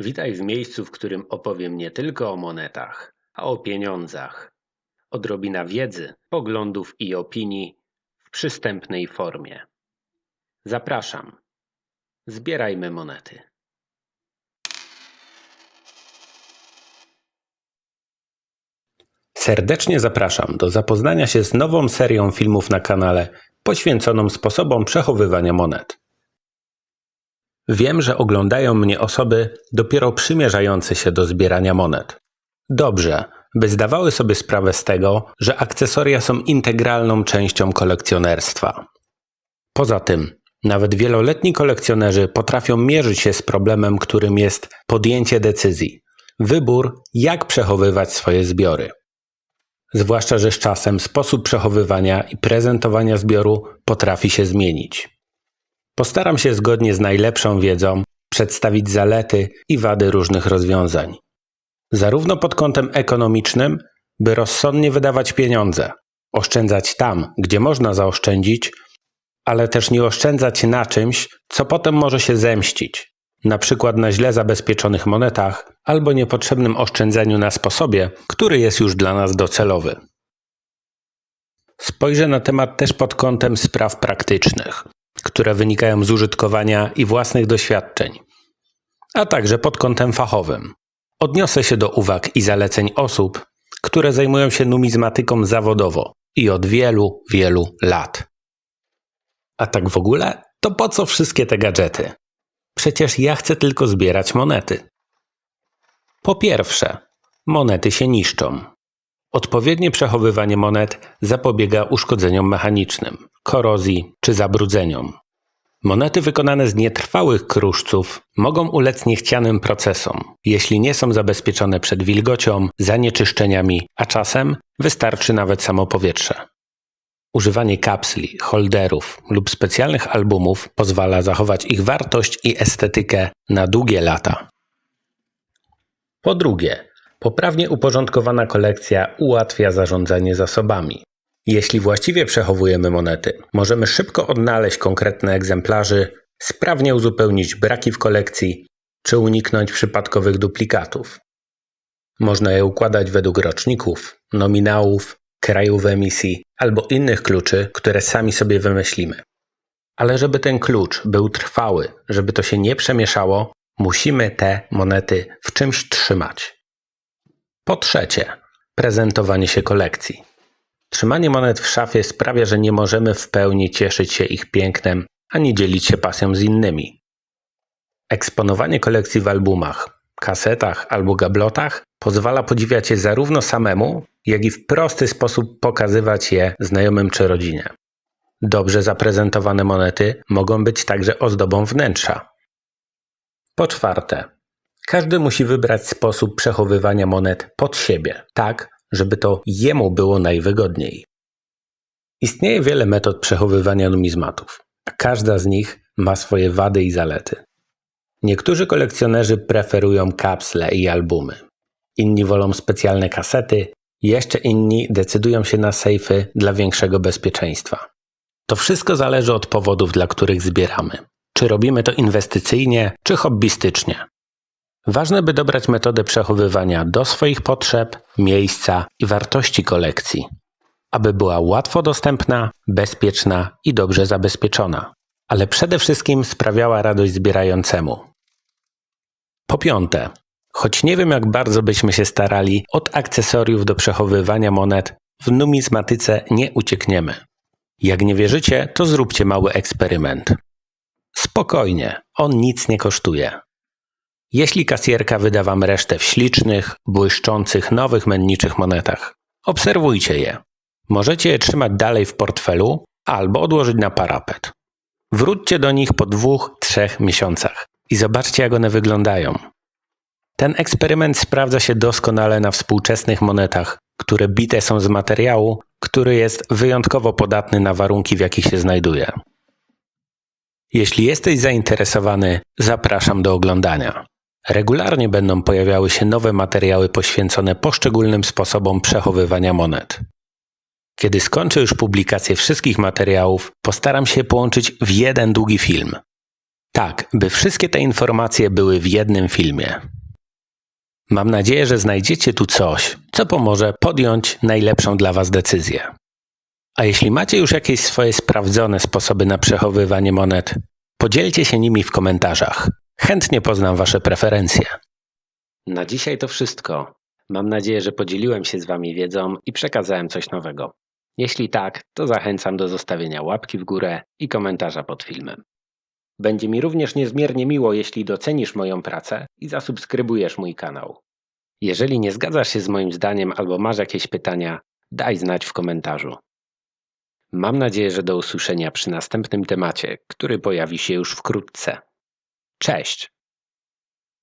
Witaj w miejscu, w którym opowiem nie tylko o monetach, a o pieniądzach. Odrobina wiedzy, poglądów i opinii w przystępnej formie. Zapraszam. Zbierajmy monety. Serdecznie zapraszam do zapoznania się z nową serią filmów na kanale poświęconą sposobom przechowywania monet. Wiem, że oglądają mnie osoby dopiero przymierzające się do zbierania monet. Dobrze, by zdawały sobie sprawę z tego, że akcesoria są integralną częścią kolekcjonerstwa. Poza tym, nawet wieloletni kolekcjonerzy potrafią mierzyć się z problemem, którym jest podjęcie decyzji, wybór, jak przechowywać swoje zbiory. Zwłaszcza, że z czasem sposób przechowywania i prezentowania zbioru potrafi się zmienić. Postaram się zgodnie z najlepszą wiedzą przedstawić zalety i wady różnych rozwiązań. Zarówno pod kątem ekonomicznym, by rozsądnie wydawać pieniądze, oszczędzać tam, gdzie można zaoszczędzić, ale też nie oszczędzać na czymś, co potem może się zemścić, na przykład na źle zabezpieczonych monetach albo niepotrzebnym oszczędzaniu na sposobie, który jest już dla nas docelowy. Spojrzę na temat też pod kątem spraw praktycznych, które wynikają z użytkowania i własnych doświadczeń, a także pod kątem fachowym. Odniosę się do uwag i zaleceń osób, które zajmują się numizmatyką zawodowo i od wielu, wielu lat. A tak w ogóle, to po co wszystkie te gadżety? Przecież ja chcę tylko zbierać monety. Po pierwsze, monety się niszczą. Odpowiednie przechowywanie monet zapobiega uszkodzeniom mechanicznym, korozji czy zabrudzeniom. Monety wykonane z nietrwałych kruszców mogą ulec niechcianym procesom, jeśli nie są zabezpieczone przed wilgocią, zanieczyszczeniami, a czasem wystarczy nawet samo powietrze. Używanie kapsli, holderów lub specjalnych albumów pozwala zachować ich wartość i estetykę na długie lata. Po drugie, poprawnie uporządkowana kolekcja ułatwia zarządzanie zasobami. Jeśli właściwie przechowujemy monety, możemy szybko odnaleźć konkretne egzemplarzy, sprawnie uzupełnić braki w kolekcji czy uniknąć przypadkowych duplikatów. Można je układać według roczników, nominałów, krajów emisji albo innych kluczy, które sami sobie wymyślimy. Ale żeby ten klucz był trwały, żeby to się nie przemieszało, musimy te monety w czymś trzymać. Po trzecie, prezentowanie się kolekcji. Trzymanie monet w szafie sprawia, że nie możemy w pełni cieszyć się ich pięknem, ani dzielić się pasją z innymi. Eksponowanie kolekcji w albumach, kasetach albo gablotach pozwala podziwiać je zarówno samemu, jak i w prosty sposób pokazywać je znajomym czy rodzinie. Dobrze zaprezentowane monety mogą być także ozdobą wnętrza. Po czwarte, każdy musi wybrać sposób przechowywania monet pod siebie, tak żeby to jemu było najwygodniej. Istnieje wiele metod przechowywania numizmatów, a każda z nich ma swoje wady i zalety. Niektórzy kolekcjonerzy preferują kapsle i albumy. Inni wolą specjalne kasety, jeszcze inni decydują się na sejfy dla większego bezpieczeństwa. To wszystko zależy od powodów, dla których zbieramy. Czy robimy to inwestycyjnie, czy hobbystycznie. Ważne, by dobrać metodę przechowywania do swoich potrzeb, miejsca i wartości kolekcji, aby była łatwo dostępna, bezpieczna i dobrze zabezpieczona, ale przede wszystkim sprawiała radość zbierającemu. Po piąte, choć nie wiem jak bardzo byśmy się starali, od akcesoriów do przechowywania monet w numizmatyce nie uciekniemy. Jak nie wierzycie, to zróbcie mały eksperyment. Spokojnie, on nic nie kosztuje. Jeśli kasjerka wyda wam resztę w ślicznych, błyszczących, nowych menniczych monetach, obserwujcie je. Możecie je trzymać dalej w portfelu albo odłożyć na parapet. Wróćcie do nich po dwóch, trzech miesiącach i zobaczcie, jak one wyglądają. Ten eksperyment sprawdza się doskonale na współczesnych monetach, które bite są z materiału, który jest wyjątkowo podatny na warunki, w jakich się znajduje. Jeśli jesteś zainteresowany, zapraszam do oglądania. Regularnie będą pojawiały się nowe materiały poświęcone poszczególnym sposobom przechowywania monet. Kiedy skończę już publikację wszystkich materiałów, postaram się połączyć w jeden długi film. Tak, by wszystkie te informacje były w jednym filmie. Mam nadzieję, że znajdziecie tu coś, co pomoże podjąć najlepszą dla Was decyzję. A jeśli macie już jakieś swoje sprawdzone sposoby na przechowywanie monet, podzielcie się nimi w komentarzach. Chętnie poznam Wasze preferencje. Na dzisiaj to wszystko. Mam nadzieję, że podzieliłem się z Wami wiedzą i przekazałem coś nowego. Jeśli tak, to zachęcam do zostawienia łapki w górę i komentarza pod filmem. Będzie mi również niezmiernie miło, jeśli docenisz moją pracę i zasubskrybujesz mój kanał. Jeżeli nie zgadzasz się z moim zdaniem albo masz jakieś pytania, daj znać w komentarzu. Mam nadzieję, że do usłyszenia przy następnym temacie, który pojawi się już wkrótce. Cześć!